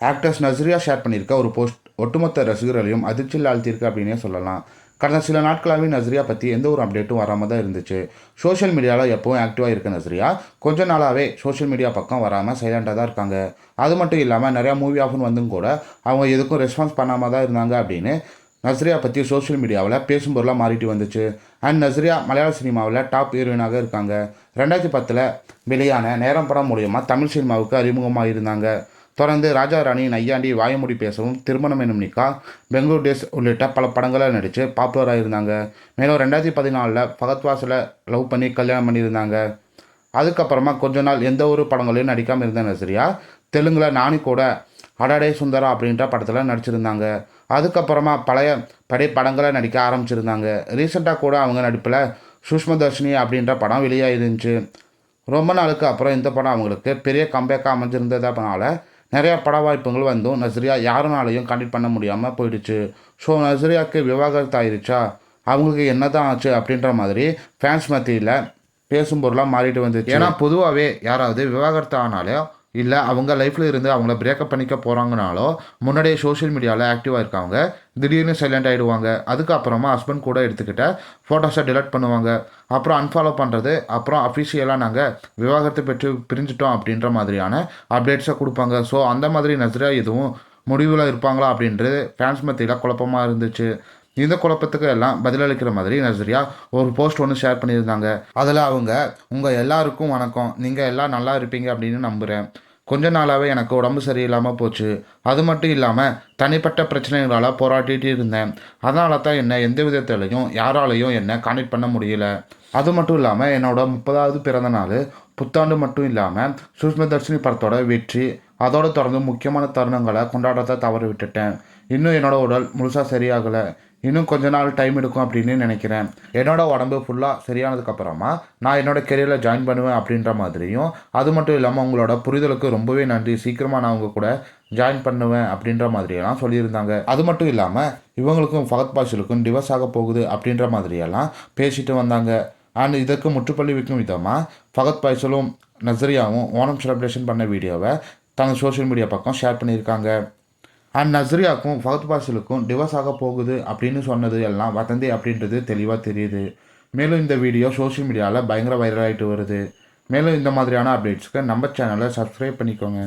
Actors Nazriya share பண்ணியிருக்க ஒரு post ஒட்டுமொத்த ரசிகர்களையும் அதிர்ச்சியில் ஆழ்த்தியிருக்கு அப்படின்னே சொல்லலாம். கடந்த சில நாட்களாகவே நஸ்ரியா பற்றி எந்த ஒரு அப்டேட்டும் வராமல் தான் இருந்துச்சு. சோஷியல் மீடியாவில் எப்போவும் ஆக்டிவாக இருக்க நஸ்ரியா கொஞ்ச நாளாகவே சோஷியல் மீடியா பக்கம் வராமல் சைலண்ட்டாக தான் இருக்காங்க. அது மட்டும் இல்லாமல் நிறையா மூவி ஆஃபன் வந்தும் கூட அவங்க எதுக்கும் ரெஸ்பான்ஸ் பண்ணாமல் தான் இருந்தாங்க அப்படின்னு நஸ்ரியா பற்றி சோஷியல் மீடியாவில் பேசும் பொருளாக மாறிட்டு வந்துச்சு. அண்ட் நஸ்ரியா மலையாள சினிமாவில் டாப் ஹீரோயினாக இருக்காங்க. ரெண்டாயிரத்தி பத்தில் வெளியான நேரம் படம் மூலியமாக தமிழ் சினிமாவுக்கு அறிமுகமாக இருந்தாங்க தொடர்ந்து ராஜா ராணி நையாண்டி வாயமுடி பேசவும் திருமணம் எனும் நிக்கா பெங்களூர் டேஸ் உள்ளிட்ட பல படங்களில் நடித்து பாப்புலராக இருந்தாங்க மேலும் ரெண்டாயிரத்தி பதினாலில் பகத்வாஸில் லவ் பண்ணி கல்யாணம் பண்ணியிருந்தாங்க. அதுக்கப்புறமா கொஞ்ச நாள் எந்த ஒரு படங்களையும் நடிக்காமல் இருந்த நஸ்ரியா தெலுங்கில் நானி கூட அடடே சுந்தரா அப்படின்ற படத்தில் நடிச்சிருந்தாங்க. அதுக்கப்புறமா பழைய படை படங்களை நடிக்க ஆரம்பிச்சிருந்தாங்க. ரீசெண்டாக கூட அவங்க நடிப்பில் சுஷ்மதர்ஷினி அப்படின்ற படம் வெளியாகிருந்துச்சு ரொம்ப நாளுக்கு அப்புறம் இந்த படம் அவங்களுக்கு பெரிய கம்பேக்காக அமைஞ்சிருந்ததுனால நிறையா பட வாய்ப்புகள் வந்தும் நஸ்ரியா யாருனாலையும் கண்டக்ட் பண்ண முடியாமல் போயிடுச்சு. ஸோ நஸ்ரியாவுக்கு விவாகரத்து ஆயிடுச்சா அவங்களுக்கு என்ன தான் ஆச்சு அப்படின்ற மாதிரி ஃபேன்ஸ் மத்தியில் பேசும் பொருளாக மாறிட்டு வந்துச்சு. ஏன்னா பொதுவாகவே யாராவது விவாகரத்து ஆனாலும் இல்லை அவங்க லைஃப்பில் இருந்து அவங்கள பிரேக்கப் பண்ணிக்க போகிறாங்கனாலோ முன்னாடியே சோஷியல் மீடியாவில் ஆக்டிவாக இருக்காங்க திடீர்னு சைலண்ட் ஆகிடுவாங்க அதுக்கப்புறமா ஹஸ்பண்ட் கூட எடுத்துக்கிட்ட ஃபோட்டோஸை delete பண்ணுவாங்க. அப்புறம் அன்ஃபாலோ பண்ணுறது அப்புறம் அஃபிஷியலாக நாங்கள் விவாகரத்தை பெற்று பிரிஞ்சிட்டோம் அப்படின்ற மாதிரியான அப்டேட்ஸை கொடுப்பாங்க. ஸோ அந்த மாதிரி நஸ்ரியா எதுவும் முடிவில் இருப்பாங்களா அப்படின்றது ஃபேன்ஸ் மத்தியில் குழப்பமாக இருந்துச்சு. இந்த குழப்பத்துக்கு எல்லாம் பதிலளிக்கிற மாதிரி நஸ்ரியா ஒரு போஸ்ட் ஒன்று ஷேர் பண்ணியிருந்தாங்க. அதில் அவங்க உங்கள் எல்லாருக்கும் வணக்கம். நீங்கள் எல்லாம் நல்லா இருப்பீங்க அப்படின்னு நம்புகிறேன் கொஞ்ச நாளாகவே எனக்கு உடம்பு சரியில்லாமல் போச்சு. அது மட்டும் இல்லாமல் தனிப்பட்ட பிரச்சனைகளால் போராட்டிகிட்டு இருந்தேன். அதனால தான் என்னை எந்த விதத்திலையும் யாராலையும் என்னை கனெக்ட் பண்ண முடியல. அது மட்டும் இல்லாமல் என்னோட முப்பதாவது பிறந்த நாள் புத்தாண்டு மட்டும் இல்லாமல் சுஷ்மதர்ஷினி படத்தோட வெற்றி அதோடு தொடர்ந்து முக்கியமான தருணங்களை கொண்டாடத்தை தவறு விட்டுட்டேன் இன்னும் என்னோட உடல் முழுசாக சரியாகலை. இன்னும் கொஞ்ச நாள் டைம் எடுக்கும் அப்படின்னு நினைக்கிறேன். என்னோடய உடம்பு ஃபுல்லாக சரியானதுக்கப்புறமா நான் என்னோடய கெரியரில் ஜாயின் பண்ணுவேன் அப்படின்ற மாதிரியும் அது மட்டும் இல்லாமல் உங்களோட புரிதலுக்கு ரொம்பவே நன்றி. சீக்கிரமாக நான் உங்கள் கூட ஜாயின் பண்ணுவேன் அப்படின்ற மாதிரியெல்லாம் சொல்லியிருந்தாங்க. அது மட்டும் இல்லாமல் இவங்களுக்கும் ஃபகத் பாஷலுக்கும் டிவர்ஸ் ஆக போகுது அப்படின்ற மாதிரியெல்லாம் பேசிட்டு வந்தாங்க. அண்ட் இதற்கு முற்றுப்பள்ளி வைக்கும் விதமாக ஃபகத் பாய்சலும் நசரியாவும் ஓணம் செலிப்ரேஷன் பண்ண வீடியோவை தனது சோஷியல் மீடியா பக்கம் ஷேர் பண்ணியிருக்காங்க. அண்ட் நஸ்ரியாக்கும் ஃபகத் பாசிலுக்கும் டிவோர்ஸ் ஆக போகுது அப்படின்னு சொன்னது எல்லாம் வதந்தி அப்படின்றது தெளிவாக தெரியுது. மேலும் இந்த வீடியோ சோஷியல் மீடியாவில் பயங்கர வைரல் ஆகிட்டு வருது. மேலும் இந்த மாதிரியான அப்டேட்ஸ்க்கு நம்ம சேனலை சப்ஸ்கிரைப் பண்ணிக்கோங்க.